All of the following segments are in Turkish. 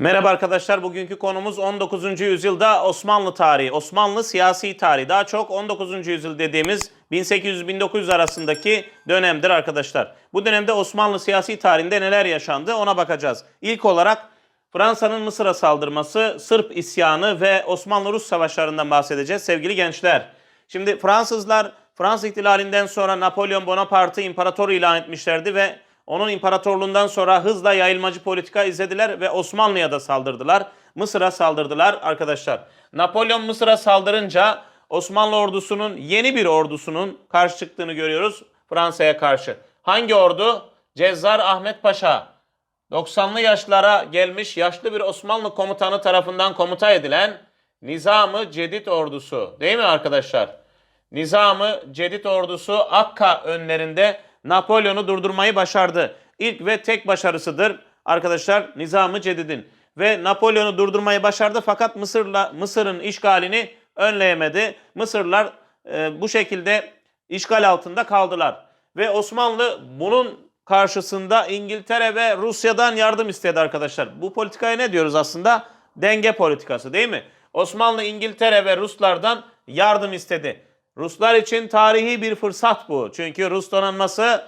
Merhaba arkadaşlar. Bugünkü konumuz 19. yüzyılda Osmanlı tarihi, Osmanlı siyasi tarihi. Daha çok 19. yüzyıl dediğimiz 1800-1900 arasındaki dönemdir arkadaşlar. Bu dönemde Osmanlı siyasi tarihinde neler yaşandı ona bakacağız. İlk olarak Fransa'nın Mısır'a saldırması, Sırp isyanı ve Osmanlı-Rus savaşlarından bahsedeceğiz sevgili gençler. Şimdi Fransızlar Fransız ihtilalinden sonra Napolyon Bonaparte'ı imparator ilan etmişlerdi ve onun imparatorluğundan sonra hızla yayılmacı politika izlediler ve Osmanlı'ya da saldırdılar. Mısır'a saldırdılar arkadaşlar. Napolyon Mısır'a saldırınca Osmanlı ordusunun yeni bir ordusunun karşı çıktığını görüyoruz Fransa'ya karşı. Hangi ordu? Cezzar Ahmet Paşa. 90'lı yaşlara gelmiş yaşlı bir Osmanlı komutanı tarafından komuta edilen Nizamı Cedid ordusu. Değil mi arkadaşlar? Nizamı Cedid ordusu Akka önlerinde Napolyon'u durdurmayı başardı. İlk ve tek başarısıdır arkadaşlar Nizamı Cedid'in. Ve Napolyon'u durdurmayı başardı fakat Mısır'la Mısır'ın işgalini önleyemedi. Mısırlar e, bu şekilde işgal altında kaldılar. Ve Osmanlı bunun karşısında İngiltere ve Rusya'dan yardım istedi arkadaşlar. Bu politikaya ne diyoruz aslında? Denge politikası değil mi? Osmanlı İngiltere ve Ruslardan yardım istedi. Ruslar için tarihi bir fırsat bu. Çünkü Rus donanması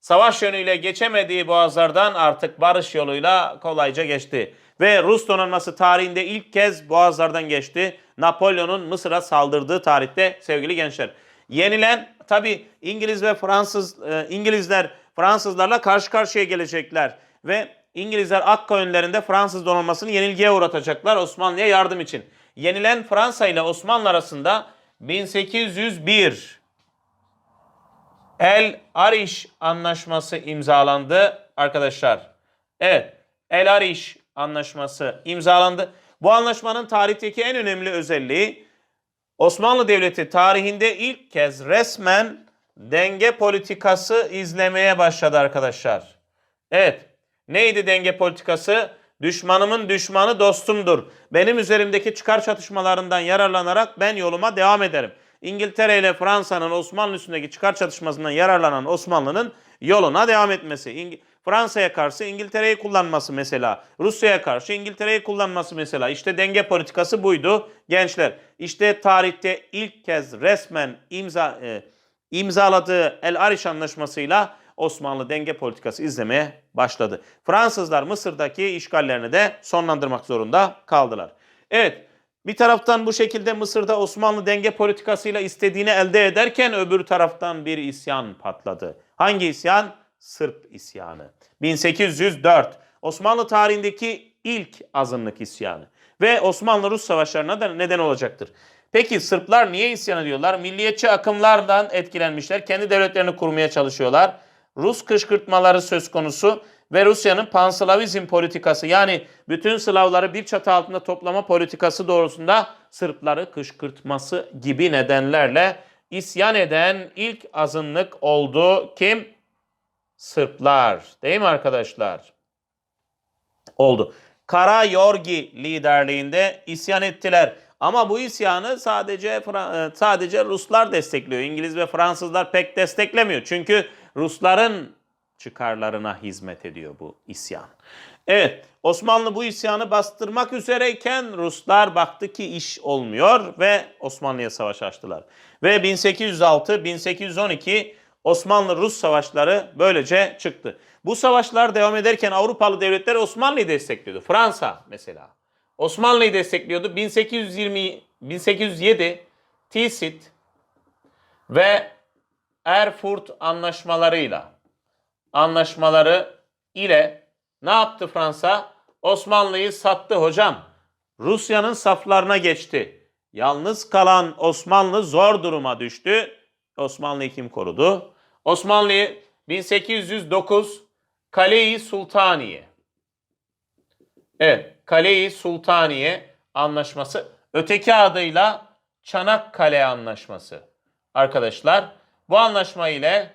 savaş yönüyle geçemediği boğazlardan artık barış yoluyla kolayca geçti. Ve Rus donanması tarihinde ilk kez boğazlardan geçti. Napolyon'un Mısır'a saldırdığı tarihte sevgili gençler. Yenilen tabi İngiliz ve Fransız e, İngilizler Fransızlarla karşı karşıya gelecekler ve İngilizler Akka önlerinde Fransız donanmasını yenilgiye uğratacaklar Osmanlı'ya yardım için. Yenilen Fransa ile Osmanlı arasında 1801 El Arish Anlaşması imzalandı arkadaşlar. Evet, El Arish Anlaşması imzalandı. Bu anlaşmanın tarihteki en önemli özelliği Osmanlı Devleti tarihinde ilk kez resmen denge politikası izlemeye başladı arkadaşlar. Evet, neydi denge politikası? Düşmanımın düşmanı dostumdur. Benim üzerimdeki çıkar çatışmalarından yararlanarak ben yoluma devam ederim. İngiltere ile Fransa'nın Osmanlı üstündeki çıkar çatışmasından yararlanan Osmanlı'nın yoluna devam etmesi. İng- Fransa'ya karşı İngiltere'yi kullanması mesela. Rusya'ya karşı İngiltere'yi kullanması mesela. İşte denge politikası buydu gençler. İşte tarihte ilk kez resmen imza e, imzaladığı El Arish Anlaşması'yla Osmanlı denge politikası izlemeye başladı. Fransızlar Mısır'daki işgallerini de sonlandırmak zorunda kaldılar. Evet, bir taraftan bu şekilde Mısır'da Osmanlı denge politikasıyla istediğini elde ederken öbür taraftan bir isyan patladı. Hangi isyan? Sırp isyanı. 1804 Osmanlı tarihindeki ilk azınlık isyanı ve Osmanlı-Rus savaşlarına da neden olacaktır. Peki Sırplar niye isyan ediyorlar? Milliyetçi akımlardan etkilenmişler. Kendi devletlerini kurmaya çalışıyorlar. Rus kışkırtmaları söz konusu ve Rusya'nın panslavizm politikası yani bütün Slavları bir çatı altında toplama politikası doğrusunda Sırpları kışkırtması gibi nedenlerle isyan eden ilk azınlık oldu. Kim? Sırplar. Değil mi arkadaşlar? Oldu. Kara Yorgi liderliğinde isyan ettiler. Ama bu isyanı sadece e, sadece Ruslar destekliyor. İngiliz ve Fransızlar pek desteklemiyor. Çünkü Rusların çıkarlarına hizmet ediyor bu isyan. Evet, Osmanlı bu isyanı bastırmak üzereyken Ruslar baktı ki iş olmuyor ve Osmanlı'ya savaş açtılar. Ve 1806-1812 Osmanlı-Rus savaşları böylece çıktı. Bu savaşlar devam ederken Avrupalı devletler Osmanlı'yı destekliyordu. Fransa mesela. Osmanlı'yı destekliyordu. 1820 1807 Tilsit ve Erfurt anlaşmalarıyla anlaşmaları ile ne yaptı Fransa? Osmanlı'yı sattı hocam. Rusya'nın saflarına geçti. Yalnız kalan Osmanlı zor duruma düştü. Osmanlı'yı kim korudu? Osmanlı'yı 1809 Kale-i Sultaniye. Evet, Kale-i Sultaniye anlaşması. Öteki adıyla Çanakkale Anlaşması. Arkadaşlar bu anlaşma ile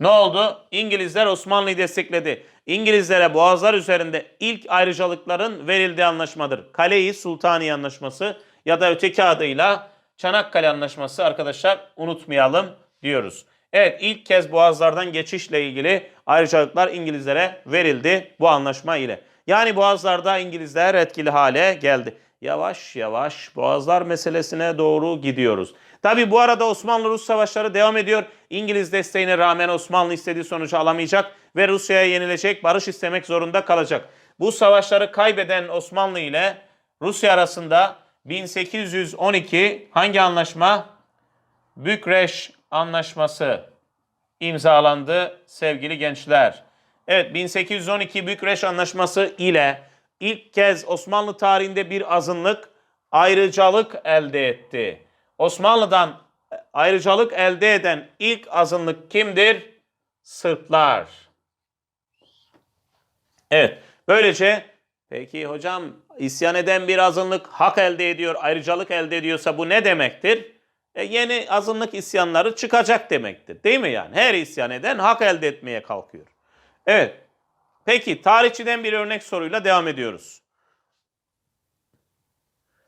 ne oldu? İngilizler Osmanlı'yı destekledi. İngilizlere boğazlar üzerinde ilk ayrıcalıkların verildiği anlaşmadır. Kale-i Sultaniye Anlaşması ya da öteki adıyla Çanakkale Anlaşması arkadaşlar unutmayalım diyoruz. Evet ilk kez boğazlardan geçişle ilgili ayrıcalıklar İngilizlere verildi bu anlaşma ile. Yani boğazlarda İngilizler etkili hale geldi. Yavaş yavaş boğazlar meselesine doğru gidiyoruz. Tabi bu arada Osmanlı-Rus savaşları devam ediyor. İngiliz desteğine rağmen Osmanlı istediği sonucu alamayacak ve Rusya'ya yenilecek, barış istemek zorunda kalacak. Bu savaşları kaybeden Osmanlı ile Rusya arasında 1812 hangi anlaşma? Bükreş Anlaşması imzalandı sevgili gençler. Evet 1812 Bükreş Anlaşması ile ilk kez Osmanlı tarihinde bir azınlık ayrıcalık elde etti. Osmanlı'dan ayrıcalık elde eden ilk azınlık kimdir? Sırplar. Evet böylece peki hocam isyan eden bir azınlık hak elde ediyor, ayrıcalık elde ediyorsa bu ne demektir? E, yeni azınlık isyanları çıkacak demektir. Değil mi yani? Her isyan eden hak elde etmeye kalkıyor. Evet. Peki tarihçiden bir örnek soruyla devam ediyoruz.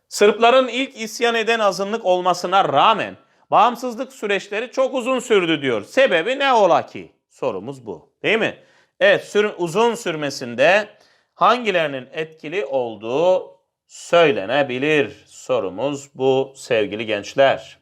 Sırpların ilk isyan eden azınlık olmasına rağmen bağımsızlık süreçleri çok uzun sürdü diyor. Sebebi ne ola ki? Sorumuz bu. Değil mi? Evet, sür- uzun sürmesinde hangilerinin etkili olduğu söylenebilir. Sorumuz bu sevgili gençler.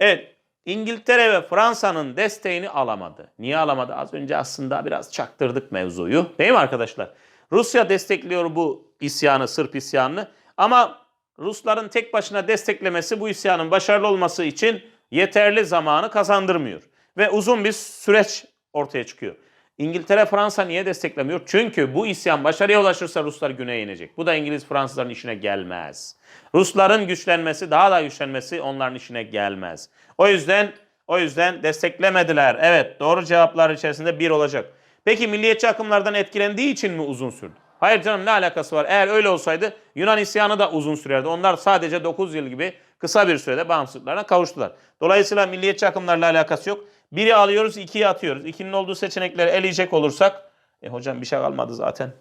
Evet, İngiltere ve Fransa'nın desteğini alamadı. Niye alamadı? Az önce aslında biraz çaktırdık mevzuyu. Değil mi arkadaşlar? Rusya destekliyor bu isyanı, Sırp isyanını. Ama Rusların tek başına desteklemesi bu isyanın başarılı olması için yeterli zamanı kazandırmıyor. Ve uzun bir süreç ortaya çıkıyor. İngiltere, Fransa niye desteklemiyor? Çünkü bu isyan başarıya ulaşırsa Ruslar güneye inecek. Bu da İngiliz, Fransızların işine gelmez. Rusların güçlenmesi, daha da güçlenmesi onların işine gelmez. O yüzden o yüzden desteklemediler. Evet, doğru cevaplar içerisinde bir olacak. Peki milliyetçi akımlardan etkilendiği için mi uzun sürdü? Hayır canım ne alakası var? Eğer öyle olsaydı Yunan isyanı da uzun sürerdi. Onlar sadece 9 yıl gibi kısa bir sürede bağımsızlıklarına kavuştular. Dolayısıyla milliyetçi akımlarla alakası yok. Biri alıyoruz, ikiyi atıyoruz. İkinin olduğu seçenekleri eleyecek olursak, e hocam bir şey kalmadı zaten.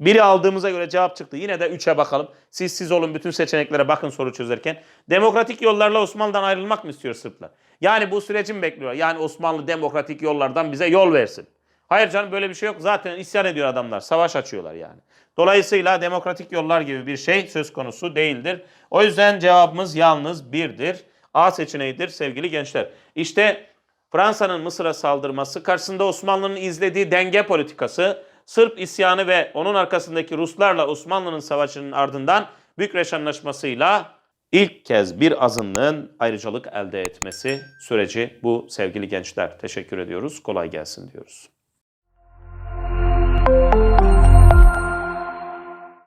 Biri aldığımıza göre cevap çıktı. Yine de 3'e bakalım. Siz siz olun bütün seçeneklere bakın soru çözerken. Demokratik yollarla Osmanlı'dan ayrılmak mı istiyor Sırplar? Yani bu süreci mi bekliyor? Yani Osmanlı demokratik yollardan bize yol versin. Hayır canım böyle bir şey yok. Zaten isyan ediyor adamlar. Savaş açıyorlar yani. Dolayısıyla demokratik yollar gibi bir şey söz konusu değildir. O yüzden cevabımız yalnız birdir. A seçeneğidir sevgili gençler. İşte Fransa'nın Mısır'a saldırması karşısında Osmanlı'nın izlediği denge politikası, Sırp isyanı ve onun arkasındaki Ruslarla Osmanlı'nın savaşının ardından Bükreş Anlaşması'yla ilk kez bir azınlığın ayrıcalık elde etmesi süreci bu sevgili gençler. Teşekkür ediyoruz. Kolay gelsin diyoruz.